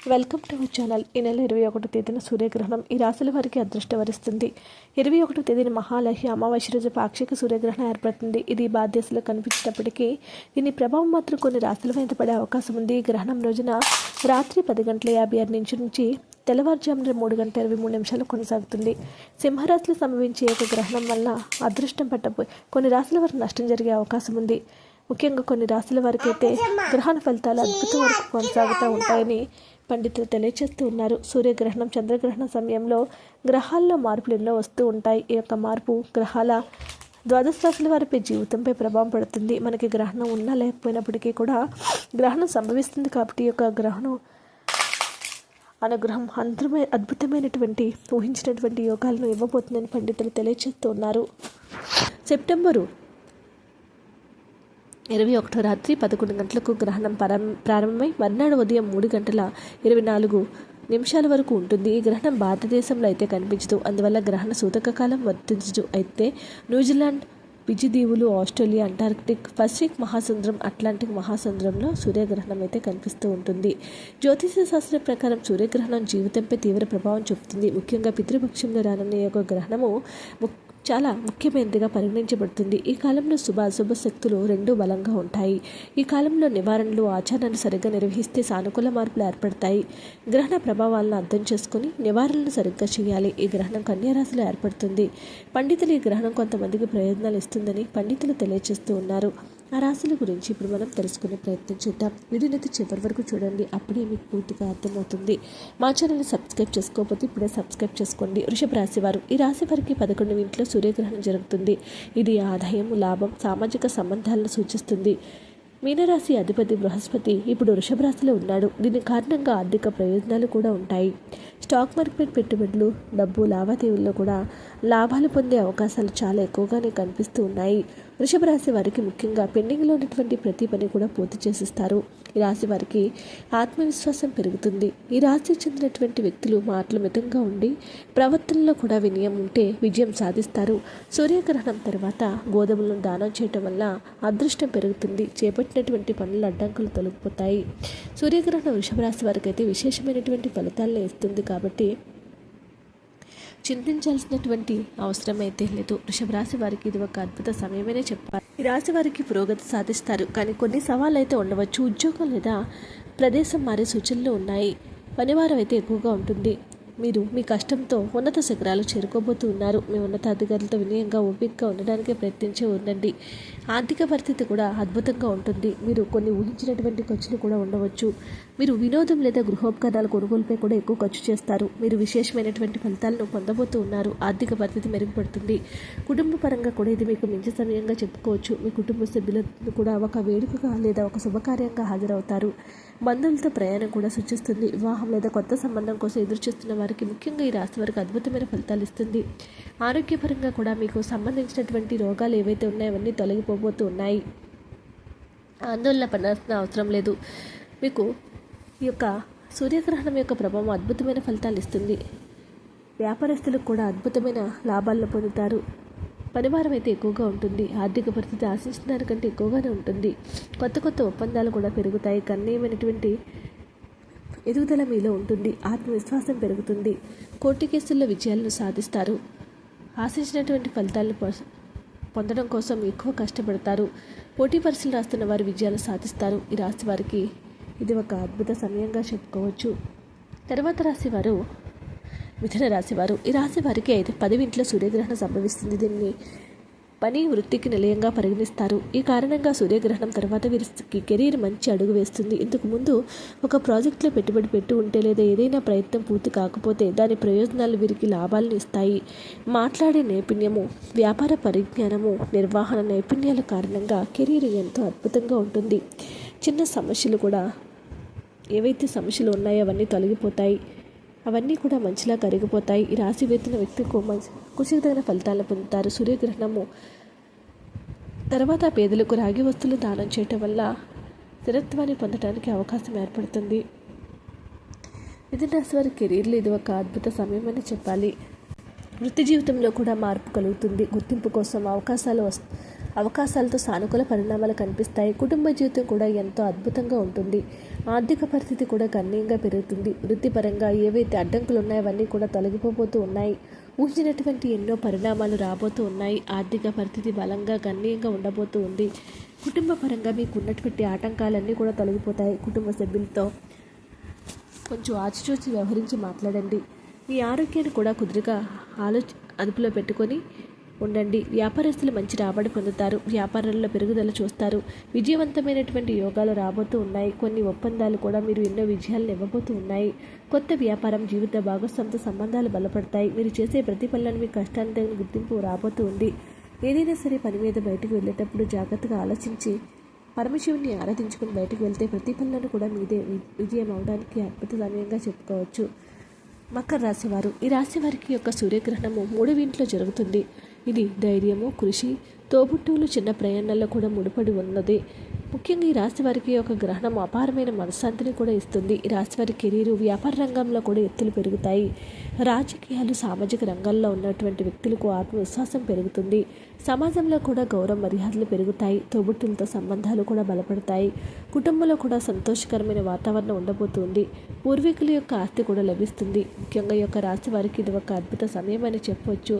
Welcome to our channel. ఈ నెల ఇరవై ఒకటో తేదీన సూర్యగ్రహణం ఈ రాశుల వారికి అదృష్టం వరిస్తుంది ఇరవై ఒకటో తేదీన మహాలహ్య అమావాస్య రోజు పాక్షిక సూర్యగ్రహణం ఏర్పడుతుంది. ఇది బాధ్యతలు కనిపించినప్పటికీ దీని ప్రభావం మాత్రం కొన్ని రాశుల మీద పడే అవకాశం ఉంది. ఈ గ్రహణం రోజున రాత్రి పది గంటల యాభై ఆరు నుంచి నుంచి తెల్లవారుజామున మూడు గంటల ఇరవై మూడు నిమిషాలు కొనసాగుతుంది. సింహరాశిలో సంభవించే ఒక గ్రహణం వల్ల అదృష్టం పట్టబోయి కొన్ని రాశుల వారికి నష్టం జరిగే అవకాశం ఉంది. ముఖ్యంగా కొన్ని రాశుల వారికి అయితే గ్రహణ ఫలితాలు అద్భుతం వరకు కొనసాగుతూ ఉంటాయని పండితులు తెలియజేస్తూ ఉన్నారు. సూర్యగ్రహణం చంద్రగ్రహణ సమయంలో గ్రహాల్లో మార్పులు ఎన్నో వస్తూ ఉంటాయి. ఈ యొక్క మార్పు గ్రహాల ద్వాదశ రాశుల వారిపై జీవితంపై ప్రభావం పడుతుంది. మనకి గ్రహణం ఉన్నా లేకపోయినప్పటికీ కూడా గ్రహణం సంభవిస్తుంది కాబట్టి ఈ యొక్క గ్రహణం అనుగ్రహం అందరమే అద్భుతమైనటువంటి ఊహించినటువంటి యోగాలను ఇవ్వబోతుందని పండితులు తెలియజేస్తూ ఉన్నారు. సెప్టెంబరు ఇరవై ఒకటో రాత్రి పదకొండు గంటలకు గ్రహణం ప్రారంభమై మర్నాడు ఉదయం మూడు గంటల ఇరవై నాలుగు నిమిషాల వరకు ఉంటుంది. ఈ గ్రహణం భారతదేశంలో అయితే కనిపించదు. అందువల్ల గ్రహణ సూతక కాలం వర్తించదు. అయితే న్యూజిలాండ్ పిజి దీవులు ఆస్ట్రేలియా అంటార్కిటిక్ పసిఫిక్ మహాసముద్రం అట్లాంటిక్ మహాసముద్రంలో సూర్యగ్రహణం అయితే కనిపిస్తూ ఉంటుంది. జ్యోతిష శాస్త్రం ప్రకారం సూర్యగ్రహణం జీవితంపై తీవ్ర ప్రభావం చూపుతుంది. ముఖ్యంగా పితృపక్షంలో రానున్న ఈ యొక్క గ్రహణము చాలా ముఖ్యమైనదిగా పరిగణించబడుతుంది. ఈ కాలంలో శుభ అశుభ శక్తులు రెండూ బలంగా ఉంటాయి. ఈ కాలంలో నివారణలు ఆచారాన్ని సరిగ్గా నిర్వహిస్తే సానుకూల మార్పులు ఏర్పడతాయి. గ్రహణ ప్రభావాలను అర్థం చేసుకుని నివారణలు సరిగ్గా చేయాలి. ఈ గ్రహణం కన్యారాశిలో ఏర్పడుతుంది. పండితులు ఈ గ్రహణం కొంతమందికి ప్రయోజనాలు ఇస్తుందని పండితులు తెలియజేస్తూ ఉన్నారు. ఆ రాశుల గురించి ఇప్పుడు మనం తెలుసుకునే ప్రయత్నం చేద్దాం. వీడియోనైతే చివరి వరకు చూడండి. అప్పుడే మీకు పూర్తిగా అర్థమవుతుంది. మా ఛానల్ని సబ్స్క్రైబ్ చేసుకోకపోతే ఇప్పుడే సబ్స్క్రైబ్ చేసుకోండి. వృషభ రాశి వారు ఈ రాశి వారికి పదకొండు ఇంట్లో సూర్యగ్రహణం జరుగుతుంది. ఇది ఆదాయం లాభం సామాజిక సంబంధాలను సూచిస్తుంది. మీనరాశి అధిపతి బృహస్పతి ఇప్పుడు వృషభ రాశిలో ఉన్నాడు. దీని కారణంగా ఆర్థిక ప్రయోజనాలు కూడా ఉంటాయి. స్టాక్ మార్కెట్ పెట్టుబడులు డబ్బు లావాదేవీల్లో కూడా లాభాలు పొందే అవకాశాలు చాలా ఎక్కువగానే కనిపిస్తూ ఉన్నాయి. వృషభ రాశి వారికి ముఖ్యంగా పెండింగ్లో ఉన్నటువంటి ప్రతి పని కూడా పూర్తి చేసిస్తారు. ఈ రాశి వారికి ఆత్మవిశ్వాసం పెరుగుతుంది. ఈ రాశికి చెందినటువంటి వ్యక్తులు మాటలు మితంగా ఉండి ప్రవర్తనలో కూడా వినయం ఉంటే విజయం సాధిస్తారు. సూర్యగ్రహణం తర్వాత గోధుమలను దానం చేయటం వల్ల అదృష్టం పెరుగుతుంది. చేపట్టినటువంటి పనుల అడ్డంకులు తొలగిపోతాయి. సూర్యగ్రహణం వృషభ రాశి వారికి అయితే విశేషమైనటువంటి ఫలితాలను ఇస్తుంది కాబట్టి చింతించాల్సినటువంటి అవసరం అయితే లేదు. వృషభ రాశి వారికి ఇది ఒక అద్భుత సమయమనే చెప్పాలి. ఈ రాశి వారికి పురోగతి సాధిస్తారు. కానీ కొన్ని సవాళ్ళు అయితే ఉండవచ్చు. ఉద్యోగం లేదా ప్రదేశం మారే సూచనలు ఉన్నాయి. పనివారం అయితే ఎక్కువగా ఉంటుంది. మీరు మీ కష్టంతో ఉన్నత శిఖరాలు చేరుకోబోతూ ఉన్నారు. మీ ఉన్నతాధికారులతో వినయంగా ఓపికగా ఉండడానికి ప్రయత్నించి ఉండండి. ఆర్థిక పరిస్థితి కూడా అద్భుతంగా ఉంటుంది. మీరు కొన్ని ఊహించినటువంటి ఖర్చులు కూడా ఉండవచ్చు. మీరు వినోదం లేదా గృహోపకరణాల కొనుగోలుపై కూడా ఎక్కువ ఖర్చు చేస్తారు. మీరు విశేషమైనటువంటి ఫలితాలను పొందబోతూ ఉన్నారు. ఆర్థిక పరిస్థితి మెరుగుపడుతుంది. కుటుంబ పరంగా కూడా ఇది మీకు మంచి సమయంగా చెప్పుకోవచ్చు. మీ కుటుంబ సభ్యులను కూడా ఒక వేడుకగా లేదా ఒక శుభకార్యంగా హాజరవుతారు. బంధువులతో ప్రయాణం కూడా సూచిస్తుంది. వివాహం లేదా కొత్త సంబంధం కోసం ఎదురు చూస్తున్న వారికి ముఖ్యంగా ఈ రాశి వారికి అద్భుతమైన ఫలితాలు ఇస్తుంది. ఆరోగ్యపరంగా కూడా మీకు సంబంధించినటువంటి రోగాలు ఏవైతే ఉన్నాయో అవన్నీ తొలగిపోబోతూ ఉన్నాయి. ఆందోళన పడాల్సిన అవసరం లేదు. మీకు ఈ యొక్క సూర్యగ్రహణం యొక్క ప్రభావం అద్భుతమైన ఫలితాలు ఇస్తుంది. వ్యాపారస్తులకు కూడా అద్భుతమైన లాభాలను పొందుతారు. పనివారం అయితే ఎక్కువగా ఉంటుంది. ఆర్థిక పరిస్థితి ఆశించిన దానికంటే ఎక్కువగానే ఉంటుంది. కొత్త కొత్త ఒప్పందాలు కూడా పెరుగుతాయి. గణనీయమైనటువంటి ఎదుగుదల మీలో ఉంటుంది. ఆత్మవిశ్వాసం పెరుగుతుంది. కోర్టు కేసుల్లో విజయాలను సాధిస్తారు. ఆశించినటువంటి ఫలితాలను పొ- పొందడం కోసం ఎక్కువ కష్టపడతారు. పోటీ పరీక్షలు రాస్తున్న వారు విజయాలు సాధిస్తారు. ఈ రాశి వారికి ఇది ఒక అద్భుత సమయంగా చెప్పుకోవచ్చు. తర్వాత రాశి వారు మిథున రాశివారు ఈ రాశి వారికి అయితే పదివింట్లో సూర్యగ్రహణం సంభవిస్తుంది. దీన్ని పని వృత్తికి నిలయంగా పరిగణిస్తారు. ఈ కారణంగా సూర్యగ్రహణం తర్వాత వీరికి కెరీర్ మంచి అడుగు వేస్తుంది. ఇంతకు ముందు ఒక ప్రాజెక్టులో పెట్టుబడి పెట్టి ఉంటే లేదా ఏదైనా ప్రయత్నం పూర్తి కాకపోతే దాని ప్రయోజనాలు వీరికి లాభాలను ఇస్తాయి. మాట్లాడే నైపుణ్యము వ్యాపార పరిజ్ఞానము నిర్వహణ నైపుణ్యాల కారణంగా కెరీర్ ఎంతో అద్భుతంగా ఉంటుంది. చిన్న సమస్యలు కూడా ఏవైతే సమస్యలు ఉన్నాయో అవన్నీ తొలగిపోతాయి అవన్నీ కూడా మంచిలా కరిగిపోతాయి. ఈ రాశి వేతున్న వ్యక్తికి మంచి కృషికి తగిన ఫలితాలను పొందుతారు. సూర్యగ్రహణము తర్వాత పేదలకు రాగి వస్తువులు దానం చేయటం వల్ల స్థిరత్వాన్ని పొందడానికి అవకాశం ఏర్పడుతుంది. మిథున రాశి వారి కెరీర్లో ఇది ఒక అద్భుత సమయం అని చెప్పాలి. వృత్తి జీవితంలో కూడా మార్పు కలుగుతుంది. గుర్తింపు కోసం అవకాశాలు వస్తాయి అవకాశాలతో సానుకూల పరిణామాలు కనిపిస్తాయి. కుటుంబ జీవితం కూడా ఎంతో అద్భుతంగా ఉంటుంది. ఆర్థిక పరిస్థితి కూడా గణనీయంగా పెరుగుతుంది. వృత్తిపరంగా ఏవైతే అడ్డంకులు ఉన్నాయో అవన్నీ కూడా తొలగిపోతూ ఉన్నాయి. ఊహించినటువంటి ఎన్నో పరిణామాలు రాబోతూ ఉన్నాయి. ఆర్థిక పరిస్థితి బలంగా గణనీయంగా ఉండబోతూ ఉంది. కుటుంబ పరంగా మీకు ఉన్నటువంటి ఆటంకాలన్నీ కూడా తొలగిపోతాయి. కుటుంబ సభ్యులతో కొంచెం ఆచిచూచి వ్యవహరించి మాట్లాడండి. మీ ఆరోగ్యాన్ని కూడా కుదురుగా ఆలోచి అదుపులో పెట్టుకొని ఉండండి. వ్యాపారస్తులు మంచి రాబడి పొందుతారు. వ్యాపారాల్లో పెరుగుదల చూస్తారు. విజయవంతమైనటువంటి యోగాలు రాబోతూ ఉన్నాయి. కొన్ని ఒప్పందాలు కూడా మీరు ఎన్నో విజయాలను ఇవ్వబోతూ ఉన్నాయి. కొత్త వ్యాపారం జీవిత భాగస్వామితో సంబంధాలు బలపడతాయి. మీరు చేసే ప్రతి పనులను మీ కష్టానికి తగిన గుర్తింపు రాబోతూ ఉంది. ఏదైనా సరే పని మీద బయటకు వెళ్ళేటప్పుడు జాగ్రత్తగా ఆలోచించి పరమశివుని ఆరాధించుకుని బయటకు వెళ్తే ప్రతి పనులను కూడా మీదే వి- విజయం అవడానికి అద్భుత సమయంగా చెప్పుకోవచ్చు. మకర రాశివారు ఈ రాశి వారికి యొక్క సూర్యగ్రహణము మూడవ ఇంట్లో జరుగుతుంది. ఇది ధైర్యము కృషి తోబుట్టువులు చిన్న ప్రయాణాల్లో కూడా ముడిపడి ఉన్నది. ముఖ్యంగా ఈ రాశి వారికి ఒక గ్రహణం అపారమైన మనశ్శాంతిని కూడా ఇస్తుంది. ఈ రాశి వారి కెరీరు వ్యాపార రంగంలో కూడా ఎత్తులు పెరుగుతాయి. రాజకీయాలు సామాజిక రంగాల్లో ఉన్నటువంటి వ్యక్తులకు ఆత్మవిశ్వాసం పెరుగుతుంది. సమాజంలో కూడా గౌరవ మర్యాదలు పెరుగుతాయి. తోబుట్టులతో సంబంధాలు కూడా బలపడతాయి. కుటుంబంలో కూడా సంతోషకరమైన వాతావరణం ఉండబోతుంది. పూర్వీకుల యొక్క ఆస్తి కూడా లభిస్తుంది. ముఖ్యంగా ఈ యొక్క రాశి వారికి ఇది ఒక అద్భుత సమయం అని చెప్పవచ్చు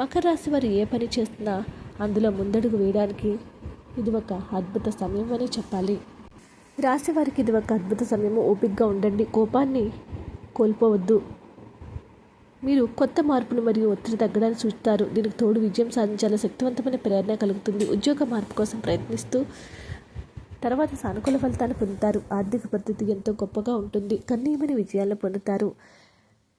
మకర రాశి వారు ఏ పని చేస్తున్నా అందులో ముందడుగు వేయడానికి ఇది ఒక అద్భుత సమయం అని చెప్పాలి. రాసేవారికి ఇది ఒక అద్భుత సమయము. ఓపికగా ఉండండి. కోపాన్ని కోల్పోవద్దు. మీరు కొత్త మార్పును మరియు ఒత్తిడి తగ్గడానికి చూస్తారు. దీనికి తోడు విజయం సాధించాలని శక్తివంతమైన ప్రేరణ కలుగుతుంది. ఉద్యోగ మార్పు కోసం ప్రయత్నిస్తూ తర్వాత సానుకూల ఫలితాన్ని పొందుతారు. ఆర్థిక పరిస్థితి ఎంతో గొప్పగా ఉంటుంది. కన్నీయమైన విజయాలను పొందుతారు.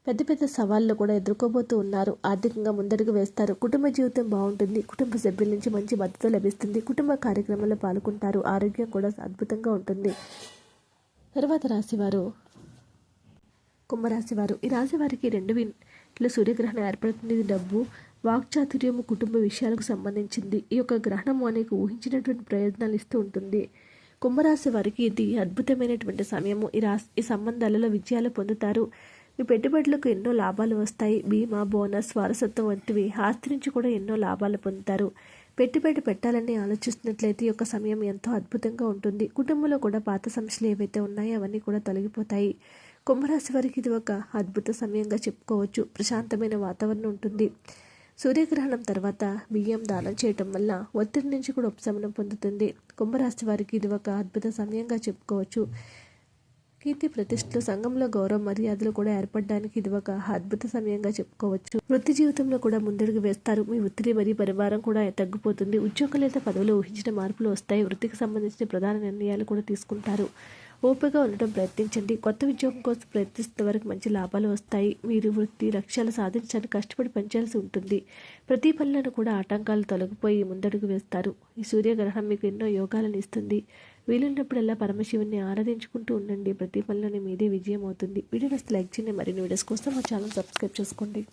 పెద్ద పెద్ద సవాళ్ళు కూడా ఎదుర్కోబోతూ ఉన్నారు. ఆర్థికంగా ముందడుగు వేస్తారు. కుటుంబ జీవితం బాగుంటుంది. కుటుంబ సభ్యుల నుంచి మంచి మద్దతు లభిస్తుంది. కుటుంబ కార్యక్రమాల్లో పాల్గొంటారు. ఆరోగ్యం కూడా అద్భుతంగా ఉంటుంది. తర్వాత రాశివారు. కుంభరాశి వారు ఈ రాశి వారికి రెండు ఇంట్లో సూర్యగ్రహణం ఏర్పడుతుంది. డబ్బు వాక్చాతుర్యము కుటుంబ విషయాలకు సంబంధించింది. ఈ యొక్క గ్రహణము అనేక ఊహించినటువంటి ప్రయోజనాలు ఇస్తూ ఉంటుంది. కుంభరాశి వారికి ఇది అద్భుతమైనటువంటి సమయము. ఈ రాశి ఈ సంబంధాలలో విజయాలు పొందుతారు. మీ పెట్టుబడులకు ఎన్నో లాభాలు వస్తాయి. బీమా బోనస్ వారసత్వం వంటివి ఆస్తి నుంచి కూడా ఎన్నో లాభాలు పొందుతారు. పెట్టుబడి పెట్టాలని ఆలోచిస్తున్నట్లయితే ఈ యొక్క సమయం ఎంతో అద్భుతంగా ఉంటుంది. కుటుంబంలో కూడా పాత సమస్యలు ఏవైతే ఉన్నాయో అవన్నీ కూడా తొలగిపోతాయి. కుంభరాశి వారికి ఇది ఒక అద్భుత సమయంగా చెప్పుకోవచ్చు. ప్రశాంతమైన వాతావరణం ఉంటుంది. సూర్యగ్రహణం తర్వాత బియ్యం దానం చేయటం వల్ల ఒత్తిడి నుంచి కూడా ఉపశమనం పొందుతుంది. కుంభరాశి వారికి ఇది ఒక అద్భుత సమయంగా చెప్పుకోవచ్చు. కీర్తి ప్రతిష్టలు సంఘంలో గౌరవ మర్యాదలు కూడా ఏర్పడడానికి ఇది ఒక అద్భుత సమయంగా చెప్పుకోవచ్చు. వృత్తి జీవితంలో కూడా ముందడుగు వేస్తారు. మీ ఒత్తిడి మరియు పరివారం కూడా తగ్గిపోతుంది. ఉద్యోగం లేదా పదవులు ఊహించిన మార్పులు వస్తాయి. వృత్తికి సంబంధించిన ప్రధాన నిర్ణయాలు కూడా తీసుకుంటారు. ఓపికగా ఉండటం ప్రయత్నించండి. కొత్త ఉద్యోగం కోసం ప్రయత్నిస్తున్న వరకు మంచి లాభాలు వస్తాయి. మీరు వృత్తి లక్ష్యాలు సాధించడానికి కష్టపడి పనిచేయాల్సి ఉంటుంది. ప్రతి పనులను కూడా ఆటంకాలు తొలగిపోయి ముందడుగు వేస్తారు. ఈ సూర్యగ్రహణం మీకు ఎన్నో యోగాలను ఇస్తుంది. వీలున్నప్పుడల్లా పరమశివుని ఆరాధించుకుంటూ ఉండండి. ప్రతి పనిలోనే మీదే విజయం అవుతుంది. వీడియో లైక్ చేయండి. మరిన్ని వీడియోస్ కోసం మా ఛానల్ సబ్స్క్రైబ్ చేసుకోండి.